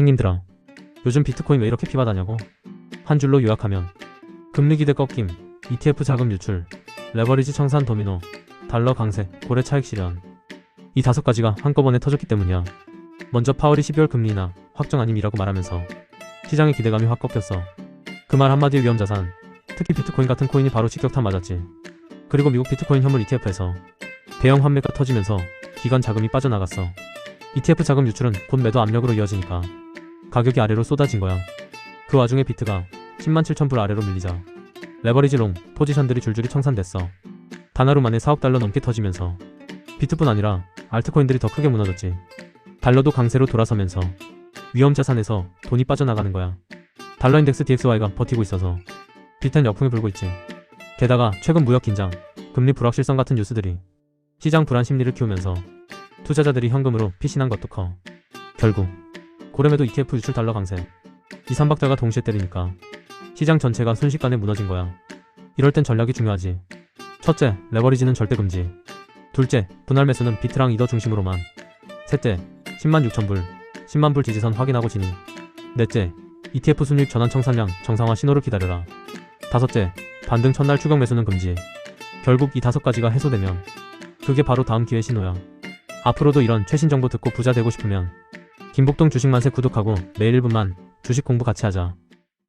형님들아 요즘 비트코인 왜 이렇게 피바다냐고. 한 줄로 요약하면 금리 기대 꺾임 ETF 자금 유출 레버리지 청산 도미노 달러 강세 고래 차익 실현. 이 다섯 가지가 한꺼번에 터졌기 때문이야. 먼저 파월이 12월 금리 인하 확정 아님이라고 말하면서 시장의 기대감이 확 꺾였어. 그 말 한마디에 위험 자산 특히 비트코인 같은 코인이 바로 직격탄 맞았지. 그리고 미국 비트코인 현물 ETF에서 대형 환매가 터지면서 기관 자금이 빠져나갔어. ETF 자금 유출은 곧 매도 압력으로 이어지니까 가격이 아래로 쏟아진 거야. 그 와중에 비트가 10만 7천 불 아래로 밀리자 레버리지 롱 포지션들이 줄줄이 청산됐어. 단 하루 만에 4억 달러 넘게 터지면서 비트뿐 아니라 알트코인들이 더 크게 무너졌지. 달러도 강세로 돌아서면서 위험 자산에서 돈이 빠져나가는 거야. 달러 인덱스 DXY가 버티고 있어서 비트는 역풍이 불고 있지. 게다가 최근 무역 긴장, 금리 불확실성 같은 뉴스들이 시장 불안 심리를 키우면서 투자자들이 현금으로 피신한 것도 커. 결국 고래매도 ETF 유출 달러 강세. 이 삼박자가 동시에 때리니까 시장 전체가 순식간에 무너진 거야. 이럴 땐 전략이 중요하지. 첫째, 레버리지는 절대 금지. 둘째, 분할 매수는 비트랑 이더 중심으로만. 셋째, 10만 6천 불, 10만 불 지지선 확인하고 진입. 넷째, ETF 순입 전환 청산량 정상화 신호를 기다려라. 다섯째, 반등 첫날 추격 매수는 금지. 결국 이 다섯 가지가 해소되면 그게 바로 다음 기회 신호야. 앞으로도 이런 최신 정보 듣고 부자 되고 싶으면 김복동 주식만세 구독하고 매일 1분만 주식 공부 같이 하자.